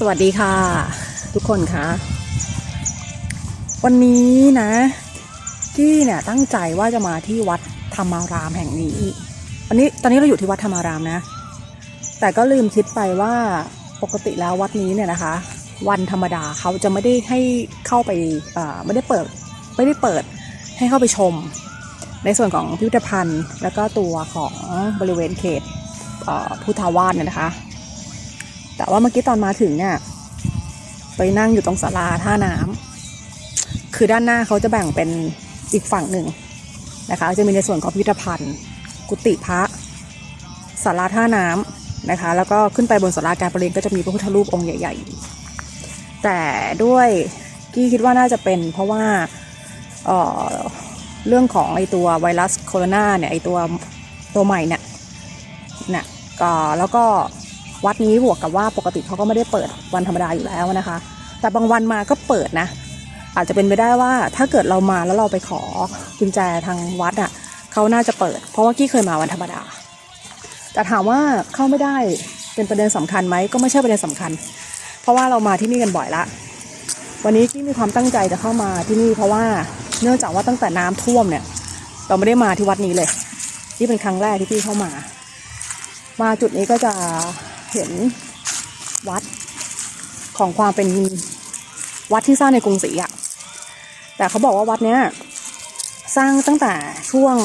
สวัสดีค่ะ ทุกคนคะวันนี้นะกี้เนี่ยตั้งใจว่าจะมาที่วัดธรรมารามแห่งนี้วันนี้ตอนนี้เราอยู่ที่วัดธรรมารามนะ แต่ก็ลืมคิดไปว่าปกติแล้ววัดนี้เนี่ยนะคะ วันธรรมดาเขาจะไม่ได้ให้เข้าไปอ่อไม่ได้เปิดไม่ได้เปิดให้เข้าไปชม ในส่วนของพิพิธภัณฑ์ แล้วก็ตัวของบริเวณเขตอ่อพุทธาวาสเนี่ยนะคะ แต่ว่าเมื่อกี้ตอนมาถึงเนี่ยไปนั่งอยู่ตรงศาลาท่าน้ำคือด้านหน้าเขาจะแบ่งเป็นอีกฝั่งหนึ่งนะคะ จะมีในส่วนของพิพิธภัณฑ์ กุฏิพระศาลาท่าน้ำนะคะ แล้วก็ขึ้นไปบนศาลาการประเรียนก็จะมีพระพุทธรูปองค์ใหญ่ ๆ แต่ด้วยกี้คิดว่าน่าจะเป็นเพราะว่าเเรื่องของไอตัวไวรัสโคโรนาเนี่ยไอตัวตัวใหม่เนี่ยนี่ยก็แล้วก็ วัดนี้บวกกับว่าปกติเขาก็ไม่ได้เปิดวันธรรมดาอยู่แล้วนะคะ แต่บางวันมาก็เปิดนะ อาจจะเป็นไปได้ว่าถ้าเกิดเรามาแล้วเราไปขอกุญแจทางวัดอะเขาน่าจะเปิด เพราะว่ากี้เคยมาวันธรรมดา แต่ถามว่าเข้าไม่ได้เป็นประเด็นสำคัญไหมก็ไม่ใช่ประเด็นสำคัญ เพราะว่าเรามาที่นี่กันบ่อยละวันนี้กี้มีความตั้งใจจะเข้ามาที่นี่ เพราะว่าเนื่องจากว่าตั้งแต่น้ำท่วมเนี่ย เราไม่ได้มาที่วัดนี้เลย นี่เป็นครั้งแรกที่พี่เข้ามา มาจุดนี้ก็จะ เห็นวัดของความเป็นวัดที่สร้างในกรุงศรีอะแต่เขาบอกว่าวัดเนี้ยสร้างตั้งแต่ช่วง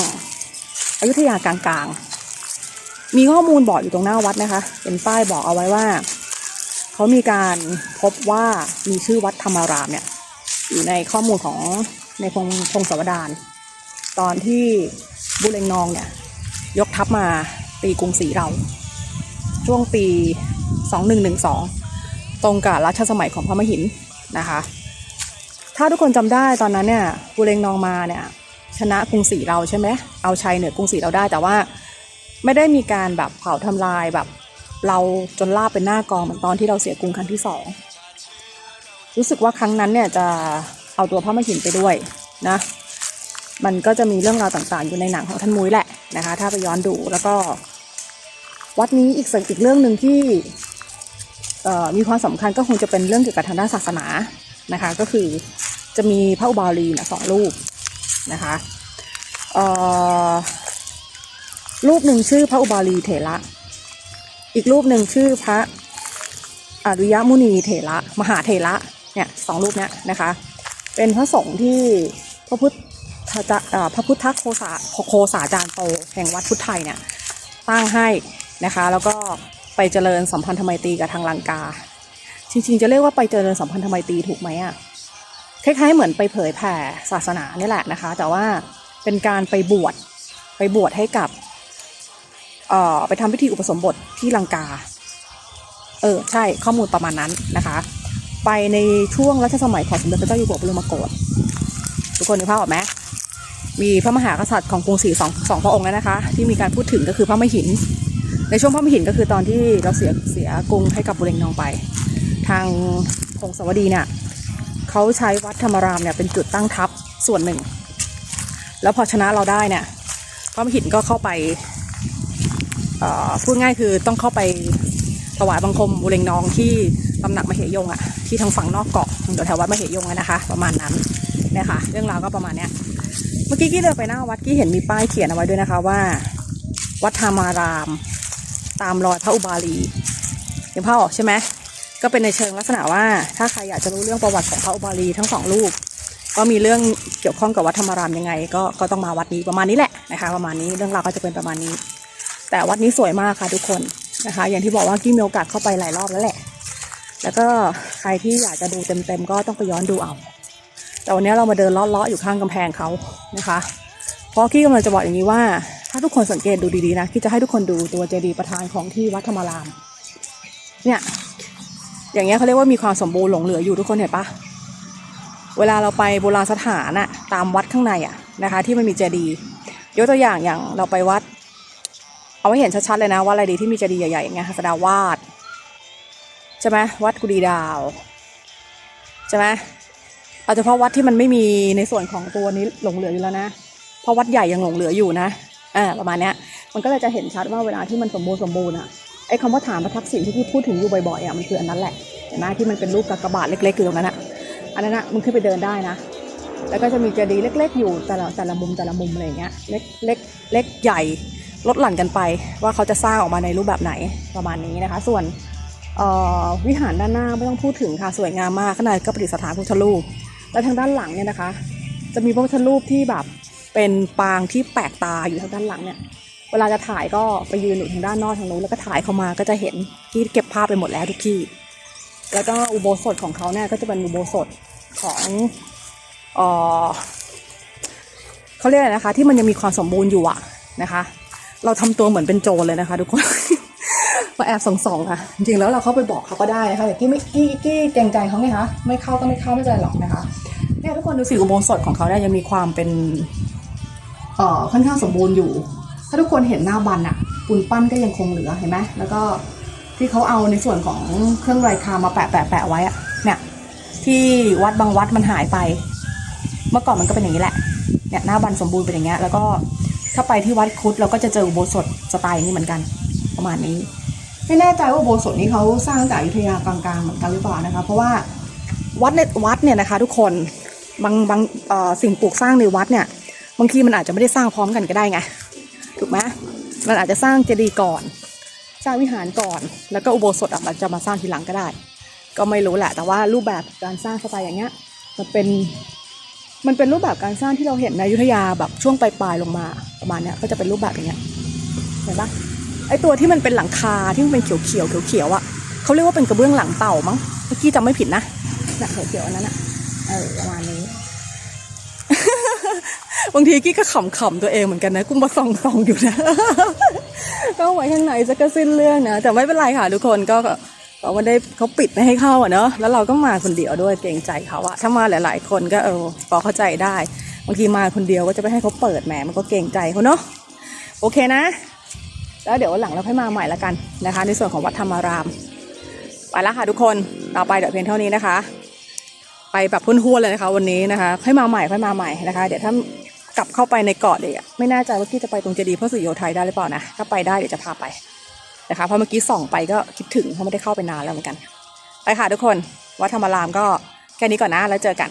อยุธยากลางๆ มีข้อมูลบอกอยู่ตรงหน้าวัดนะคะ เป็นป้ายบอกเอาไว้ว่า เขามีการพบว่ามีชื่อวัดธรรมารามเนี่ย อยู่ในข้อมูลของในพงพงศวดารตอนที่บุเรงนองเนี่ย ยกทัพมาตีกรุงศรีเรา ช่วงปี 2112 ตรงกับรัชสมัยของพระมหินนะคะ ถ้าทุกคนจำได้ตอนนั้นเนี่ยบุเรงนองมาเนี่ยชนะกรุงศรีเราใช่ไหมเอาชัยเหนือกรุงศรีเราได้แต่ว่าไม่ได้มีการแบบเผาทำลายแบบเราจนลาบเป็นหน้ากองเหมือนตอนที่เราเสียกรุงครั้งที่สองรู้สึกว่าครั้งนั้นเนี่ยจะเอาตัวพระมหินไปด้วยนะ มันก็จะมีเรื่องราวต่างๆ อยู่ในหนังของท่านมุ้ยแหละนะคะ ถ้าไปย้อนดูแล้วก็ วัดนี้อีกสิ่งอีกเรื่องหนึ่งที่มีความสำคัญก็คงจะเป็นเรื่องเกี่ยวกับทางด้านศาสนานะคะ ก็คือจะมีพระอุบาลีนะสองรูปนะคะรูปหนึ่งชื่อพระอุบาลีเถระอีกรูปหนึ่งชื่อพระอริยมุนีเถระมหาเถระเนี่ยสองรูปเนี้ยนะคะ เป็นพระสงฆ์ที่พระพุทธพระพุทธโคสาโคสาจารย์โตแห่งวัดพุทธไทยเนี่ยตั้งให้ นะคะ แล้วก็ไปเจริญสัมพันธไมตรีกับทางลังกา จริงๆ จะเรียกว่าไปเจริญสัมพันธไมตรีถูกไหมอะคล้ายๆ เหมือนไปเผยแผ่ศาสนานี่แหละนะคะ แต่ว่าเป็นการไปบวชไปบวชให้กับเอ่อไปทำพิธีอุปสมบทที่ลังกา เออใช่ข้อมูลประมาณนั้นนะคะ ไปในช่วงรัชสมัยของสมเด็จพระเจ้าอยู่หัวบรมโกศทุกคนนึกภาพออกไหมมีพระมหากษัตริย์ของกรุงศรีสองสองพระองค์แล้วนะคะ ที่มีการพูดถึงก็คือพระมหิน ในช่วงพระมหินก็คือตอนที่เราเสียเสียกรุงให้กับบุเรงนองไป ทางพงศวดีเนี่ยเขาใช้วัดธรรมารามเนี่ยเป็นจุดตั้งทัพส่วนหนึ่ง แล้วพอชนะเราได้เนี่ยพระมหินก็เข้าไปพูดง่ายคือต้องเข้าไปถวายบังคมบุเรงนองที่ตำหนักมเหยงอะที่ทางฝั่งนอกเกาะแถววัดมเหยงอะนะคะ ประมาณนั้นเนี่ยค่ะเรื่องราวก็ประมาณเนี้ยเมื่อกี้กี้เดินไปหน้าวัดกี้เห็นมีป้ายเขียนเอาไว้ด้วยนะคะว่า วัดธรรมาราม ตามรอยพระอุบาลีเห็นภาพออกใช่ไหมก็เป็นในเชิงลักษณะว่า ถ้าใครอยากจะรู้เรื่องประวัติของพระอุบาลีทั้งสองรูปก็มีเรื่องเกี่ยวข้องกับวัดธรรมารามยังไง ก็ก็ต้องมาวัดนี้ประมาณนี้แหละนะคะ ประมาณนี้เรื่องราวก็จะเป็นประมาณนี้ แต่วัดนี้สวยมากค่ะทุกคนนะคะ อย่างที่บอกว่ากี้มีโอกาสเข้าไปหลายรอบแล้วแหละ แล้วก็ใครที่อยากจะดูเต็มๆก็ต้องไปย้อนดูเอาแต่วันนี้เรามาเดินเลาะๆอยู่ข้างกำแพงเขานะคะ เพราะกี้กำลังจะบอกอย่างนี้ว่า ถ้าทุกคนสังเกตดูดีๆนะกี้จะให้ทุกคนดูตัวเจดีย์ประธานของที่วัดธรรมาราม เนี่ย อย่างเงี้ยเขาเรียกว่ามีความสมบูรณ์หลงเหลืออยู่ทุกคนเห็นปะเวลาเราไปโบราณสถานอะตามวัดข้างในอะนะคะ ที่มันมีเจดีย์ยกตัวอย่างอย่างเราไปวัด เอาไว้เห็นชัดๆเลยนะว่าอะไรดีที่มีเจดีย์ใหญ่ๆอย่างเงี้ยฮัสดาวาสใช่ไหมวัดกุดีดาวใช่ไหมเอาเฉพาะวัดที่มันไม่มีในส่วนของตัวนี้หลงเหลืออยู่แล้วนะเพราะวัดใหญ่ยังหลงเหลืออยู่นะ อ่าประมาณเนี้ยมันก็เลยจะเห็นชัดว่าเวลาที่มันสมบูรณ์สมบูรณ์อะไอ้คำว่าฐานประทับสินที่พี่พูดถึงอยู่บ่อยๆอะมันคืออันนั้นแหละเห็นไหมที่มันเป็นรูปกากบาทเล็กๆอยู่ตรงนั้นอะอันนั้นอะมึงขึ้นไปเดินได้นะ แล้วก็จะมีเจดีย์เล็ก ๆ อยู่แต่ละแต่ละมุมแต่ละมุมอะไรอย่างเงี้ยเล็กเล็กเล็กใหญ่ลดหลั่นกันไป ว่าเขาจะสร้างออกมาในรูปแบบไหนประมาณนี้นะคะ ส่วนวิหารด้านหน้าไม่ต้องพูดถึงค่ะสวยงามมากข้างในก็ประดิษฐานพระพุทธรูปและทางด้านหลังเนี่ยนะคะ จะมีพระพุทธรูปที่แบบ เป็นปางที่แปลกตาอยู่ทางด้านหลังเนี่ย เวลาจะถ่ายก็ไปยืนอยู่ทางด้านนอกทางนู้นแล้วก็ถ่ายเข้ามาก็จะเห็นที่เก็บภาพไปหมดแล้วทุกที่ แล้วก็อุโบสถของเขาเนี่ยก็จะเป็นอุโบสถของเออเขาเรียกอะไรนะคะ ที่มันยังมีความสมบูรณ์อยู่อะนะคะ เราทำตัวเหมือนเป็นโจรเลยนะคะ ทุกคนมาแอบส่องๆค่ะ จริงแล้วเราเข้าไปบอกเขาก็ได้นะคะแต่กี้ไม่กี้กี้เกรงใจเขาไงคะไม่เข้าก็ไม่เข้าไม่เป็นไรหรอกนะคะเนี่ยทุกคนดูสิอุโบสถของเขาเนี่ยยังมีความเป็น ค่อนข้างสมบูรณ์อยู่ ถ้าทุกคนเห็นหน้าบันอะปูนปั้นก็ยังคงเหลือเห็นไหมแล้วก็ที่เขาเอาในส่วนของเครื่องไรคามาแปะแปะแปะไว้อะเนี่ยที่วัดบางวัดมันหายไป เมื่อก่อนมันก็เป็นอย่างนี้แหละเนี่ยหน้าบันสมบูรณ์เป็นอย่างเงี้ยแล้วก็ถ้าไปที่วัดคุดเราก็จะเจออุโบสถสไตล์นี้เหมือนกัน ประมาณนี้ไม่แน่ใจว่าอุโบสถนี้เขาสร้างจากอยุธยากลางๆเหมือนกันหรือเปล่านะคะ เพราะว่าวัดในวัดเนี่ยนะคะ ทุกคนบางบางสิ่งปลูกสร้างในวัดเนี่ย บางทีมันอาจจะไม่ได้สร้างพร้อมกันก็ได้ไงถูกไหมมันอาจจะสร้างเจดีย์ก่อน สร้างวิหารก่อน แล้วก็อุโบสถอะมันจะมาสร้างทีหลังก็ได้ ก็ไม่รู้แหละ แต่ว่ารูปแบบการสร้างสไตล์อย่างเงี้ยมันเป็นมันเป็นรูปแบบการสร้างที่เราเห็นในยุทธยาแบบช่วงปลายๆลงมาประมาณเนี้ยก็จะเป็นรูปแบบอย่างเงี้ยเห็นปะไอตัวที่มันเป็นหลังคาที่มันเป็นเขียวๆเขียวๆอะเขาเรียกว่าเป็นกระเบื้องหลังเต่ามั้งเมื่อกี้จำไม่ผิดนะน่ะเขียวๆอันนั้นอะเออประมาณนี้ บางทีกี้ก็ขำๆตัวเองเหมือนกันนะกุ้งมาส่องๆอยู่นะก็ไว้ข้างในจะก็สิ้นเรื่องนะแต่ไม่เป็นไรค่ะทุกคนก็ก็ไม่ได้เขาปิดไม่ให้เข้าอะเนอะแล้วเราก็มาคนเดียวด้วยเกรงใจเขาอะถ้ามาหลาย ๆ คนก็เออพอเข้าใจได้บางทีมาคนเดียวก็จะไปให้เขาเปิดแหมมันก็เกรงใจเขาเนาะโอเคนะ แล้วเดี๋ยวหลังเราค่อยมาใหม่ละกันนะคะ ในส่วนของวัดธรรมาราม ไปแล้วค่ะทุกคนต่อไปเดี๋ยวเพียงเท่านี้นะคะ ไปแบบพุ่นหัวเลยนะคะวันนี้นะคะค่อยมาใหม่ค่อยมาใหม่นะคะ เดี๋ยวถ้า กลับเข้าไปในเกาะเลยอะไม่แน่ใจว่าพี่จะไปตรงเจดีย์พระสุริโยไทยได้หรือเปล่านะถ้าไปได้เดี๋ยวจะพาไปนะคะเพราะเมื่อกี้ส่องไปก็คิดถึงเพราะไม่ได้เข้าไปนานแล้วเหมือนกัน ไปค่ะทุกคนวัดธรรมารามก็แค่นี้ก่อนนะแล้วเจอกัน